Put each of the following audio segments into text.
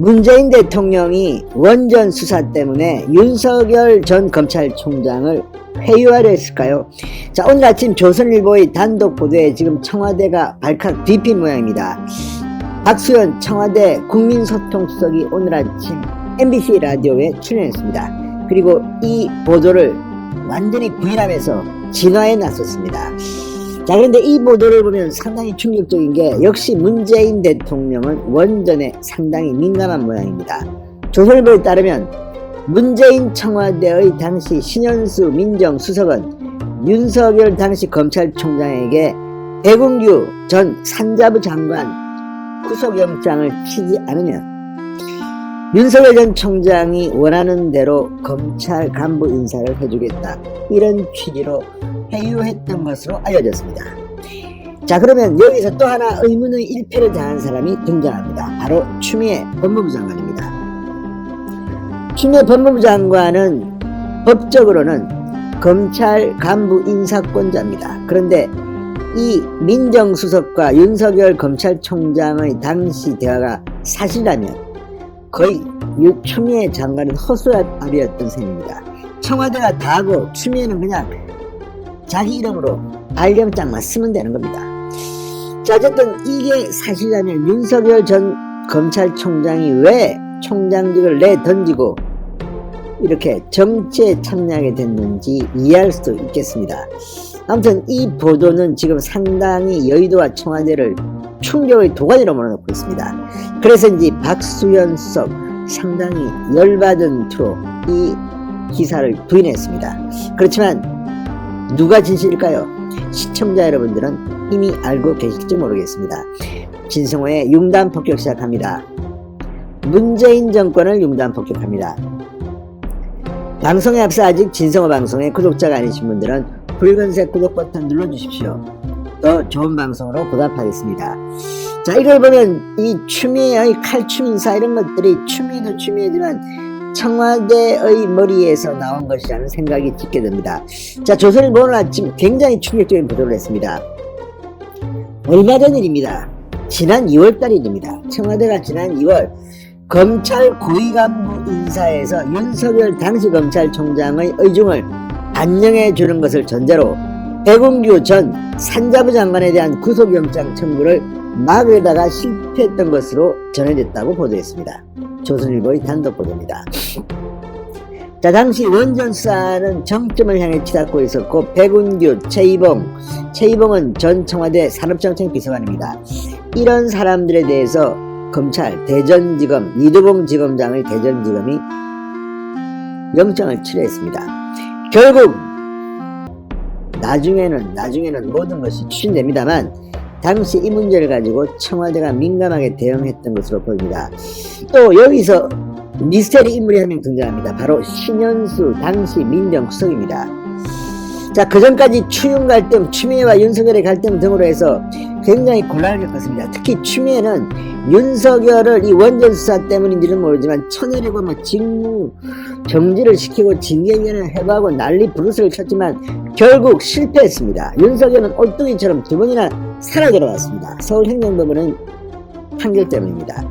문재인 대통령이 원전 수사 때문에 윤석열 전 검찰총장을 회유하려 했을까요? 자, 오늘 아침 조선일보의 단독 보도에 지금 청와대가 발칵 뒤핀 모양입니다. 박수현 청와대 국민소통수석이 오늘 아침 MBC 라디오에 출연했습니다. 그리고 이 보도를 완전히 부인하면서 진화에 나섰습니다. 자, 그런데 이 보도를 보면 상당히 충격적인 게 역시 문재인 대통령은 원전에 상당히 민감한 모양입니다. 조선일보에 따르면 문재인 청와대의 당시 신현수 민정수석은 윤석열 당시 검찰총장에게 배국규 전 산자부 장관 구속영장을 치지 않으면 윤석열 전 총장이 원하는 대로 검찰 간부 인사를 해주겠다. 이런 취지로 회유했던 것으로 알려졌습니다. 자, 그러면 여기서 또 하나 의문의 일패를 당한 사람이 등장합니다. 바로 추미애 법무부 장관입니다. 추미애 법무부 장관은 법적으로는 검찰 간부 인사권자입니다. 그런데 이 민정수석과 윤석열 검찰총장의 당시 대화가 사실이라면 거의 유 추미애 장관은 허수아비였던 셈입니다. 청와대가 다 하고 추미애는 그냥 자기 이름으로 발령장만 쓰면 되는 겁니다. 자, 어쨌든 이게 사실이라면 윤석열 전 검찰총장이 왜 총장직을 내던지고 이렇게 정치에 참여하게 됐는지 이해할 수도 있겠습니다. 아무튼 이 보도는 지금 상당히 여의도와 청와대를 충격의 도가니로 몰아넣고 있습니다. 그래서인지 박수현 수석 상당히 열받은 투로 이 기사를 부인했습니다. 그렇지만 누가 진실일까요? 시청자 여러분들은 이미 알고 계실지 모르겠습니다. 진성호의 융단 폭격 시작합니다. 문재인 정권을 융단 폭격합니다. 방송에 앞서 아직 진성호 방송의 구독자가 아니신 분들은 붉은색 구독 버튼 눌러주십시오. 더 좋은 방송으로 보답하겠습니다. 자, 이걸 보면 이 추미애의 칼춤 인사 이런 것들이 추미도 추미애지만 청와대의 머리에서 나온 것이라는 생각이 짓게 됩니다. 자, 조선일보 오늘 아침 굉장히 충격적인 보도를 했습니다. 얼마 전 일입니다. 지난 2월 달 일입니다. 청와대가 지난 2월 검찰 고위 간부 인사에서 윤석열 당시 검찰총장의 의중을 반영해 주는 것을 전제로 배공규 전 산자부 장관에 대한 구속영장 청구를 막으려다가 실패했던 것으로 전해졌다고 보도했습니다. 조선일보의 단독 보도입니다. 자, 당시 원전 수사는 정점을 향해 치닫고 있었고 백운규, 최이봉, 최이봉은 전 청와대 산업정책 비서관입니다. 이런 사람들에 대해서 검찰 대전지검 이두봉 지검장의 대전지검이 영장을 치료했습니다. 결국 나중에는 나중에는 모든 것이 추진됩니다만 당시 이 문제를 가지고 청와대가 민감하게 대응했던 것으로 보입니다. 또 여기서 미스테리 인물이 한 명 등장합니다. 바로 신현수 당시 민정수석입니다. 자, 그 전까지 추윤 갈등, 추미애와 윤석열의 갈등 등으로 해서 굉장히 곤란을 겪었습니다. 특히 추미애는 윤석열을 이 원전 수사 때문인지는 모르지만 천일이고 뭐 직무 정지를 시키고 징계위원회 해부하고 난리 부르스를 쳤지만 결국 실패했습니다. 윤석열은 꼴뚜기처럼 두 번이나 살아 돌아왔습니다. 서울행정법원은 판결 때문입니다.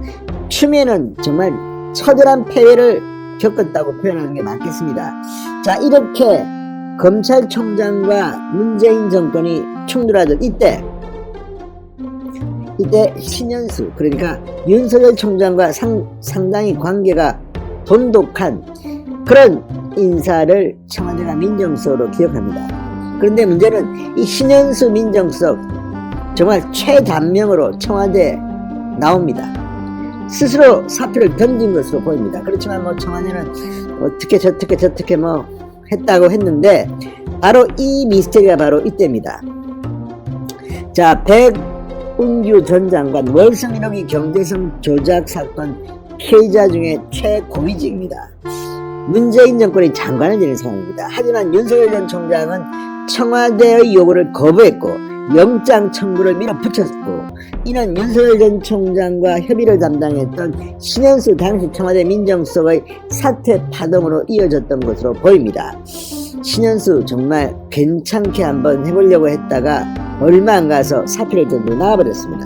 추미애는 정말 처절한 패배를 겪었다고 표현하는 게 맞겠습니다. 자, 이렇게 검찰총장과 문재인 정권이 충돌하던 이때 이때 신현수 그러니까 윤석열 총장과 상, 상당히 관계가 돈독한 그런 인사를 청와대가 민정수석으로 기억합니다. 그런데 문제는 이 신현수 민정수석 정말 최단명으로 청와대에 나옵니다. 스스로 사표를 던진 것으로 보입니다. 그렇지만 뭐 청와대는 어떻게 저떻게 저떻게 뭐 했다고 했는데 바로 이 미스테리가 바로 이때입니다. 자, 백운규 전 장관 월성 1억이 경제성 조작 사건 피해자 중에 최고위직입니다. 문재인 정권이 장관을 지낸 상황입니다. 하지만 윤석열 전 총장은 청와대의 요구를 거부했고 영장 청구를 밀어붙였고 이는 윤석열 전 총장과 협의를 담당했던 신현수 당시 청와대 민정수석의 사퇴 파동으로 이어졌던 것으로 보입니다. 신현수 정말 괜찮게 한번 해보려고 했다가 얼마 안 가서 사표를 던지고 나와버렸습니다.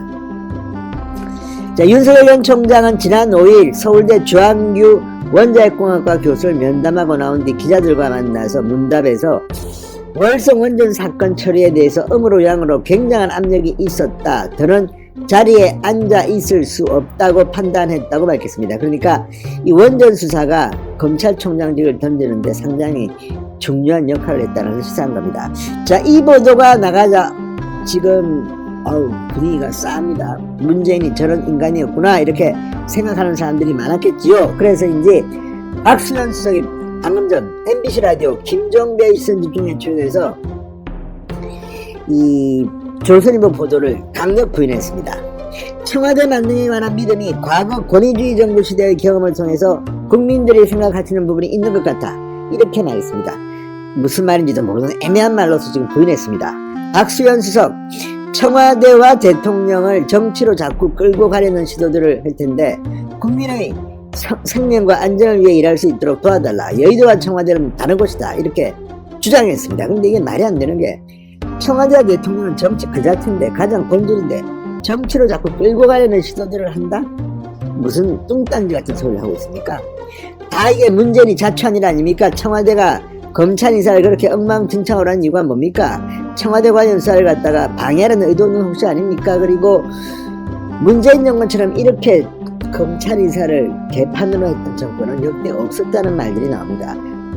자, 윤석열 전 총장은 지난 5일 서울대 주한규 원자핵공학과 교수를 면담하고 나온 뒤 기자들과 만나서 문답에서 월성 원전 사건 처리에 대해서 음으로 양으로 굉장한 압력이 있었다. 더는 자리에 앉아 있을 수 없다고 판단했다고 밝혔습니다. 그러니까 이 원전 수사가 검찰총장직을 던지는데 상당히 중요한 역할을 했다는 것을 시사한 겁니다. 자, 이 보도가 나가자 지금 어우, 분위기가 싸합니다. 문재인이 저런 인간이었구나 이렇게 생각하는 사람들이 많았겠지요. 그래서 이제 박수현 수석이 방금 전 MBC 라디오 김종배 시선 집중에 출연해서 이 조선일보 보도를 강력 부인했습니다. 청와대 만능에 관한 믿음이 과거 권위주의 정부 시대의 경험을 통해서 국민들이 생각하시는 부분이 있는 것 같아 이렇게 말했습니다. 무슨 말인지도 모르는 애매한 말로서 지금 부인했습니다. 박수현 수석 청와대와 대통령을 정치로 자꾸 끌고 가려는 시도들을 할 텐데 국민의 성- 생명과 안전을 위해 일할 수 있도록 도와달라. 여의도와 청와대는 다른 곳이다. 이렇게 주장했습니다. 근데 이게 말이 안 되는 게 청와대와 대통령은 정치 그 자체인데 가장 본질인데 정치로 자꾸 끌고 가려는 시도들을 한다? 무슨 뚱딴지 같은 소리를 하고 있습니까? 다 이게 문재인이 자초한 일 아닙니까? 청와대가 검찰 인사를 그렇게 엉망진창으로 한 이유가 뭡니까? 청와대 관련 수사를 갖다가 방해하는 의도는 혹시 아닙니까? 그리고 문재인 정권처럼 이렇게 검찰 인사를 개판으로 했던 정권은 역대 없었다는 말들이 나옵니다.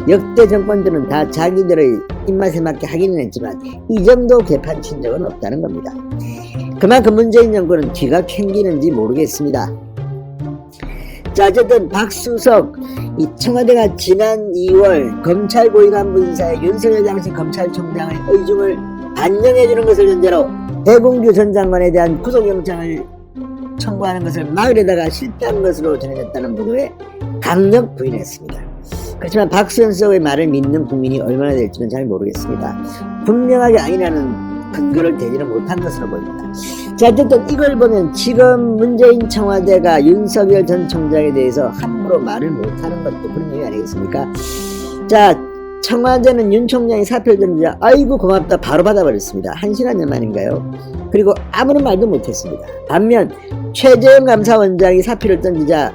역대 정권들은 다 자기들의 입맛에 맞게 하기는 했지만 이 정도 개판 친 적은 없다는 겁니다. 그만큼 문재인 정권은 뒤가 캥기는지 모르겠습니다. 자, 어쨌든 박수석, 이 청와대가 지난 2월 검찰 고위간부 인사의 윤석열 당시 검찰총장의 의중을 반영해주는 것을 전제로 배공규 전 장관에 대한 구속영장을 청구하는 것을 막으려다가 실패한 것으로 전해졌다는 보도에 강력 부인했습니다. 그렇지만 박수현 수석의 말을 믿는 국민이 얼마나 될지는 잘 모르겠습니다. 분명하게 아니라는 근거를 대지는 못한 것으로 보입니다. 자, 어쨌든 이걸 보면 지금 문재인 청와대가 윤석열 전 총장에 대해서 함부로 말을 못하는 것도 그런 얘기 아니겠습니까? 자, 청와대는 윤 총장이 사표를 던지자 아이고 고맙다 바로 받아버렸습니다. 한 시간여 만인가요? 그리고 아무런 말도 못했습니다. 반면 최재형 감사원장이 사표를 던지자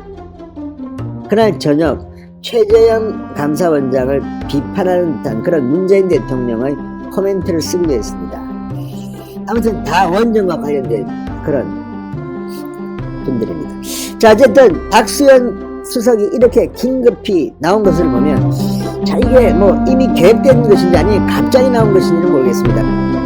그날 저녁 최재형 감사원장을 비판하는 듯한 그런 문재인 대통령의 코멘트를 쓰기도 했습니다. 아무튼 다 원전과 관련된 그런 분들입니다. 자, 어쨌든 박수현 수석이 이렇게 긴급히 나온 것을 보면 자, 이게 뭐 이미 계획된 것인지 아니면 갑자기 나온 것인지는 모르겠습니다.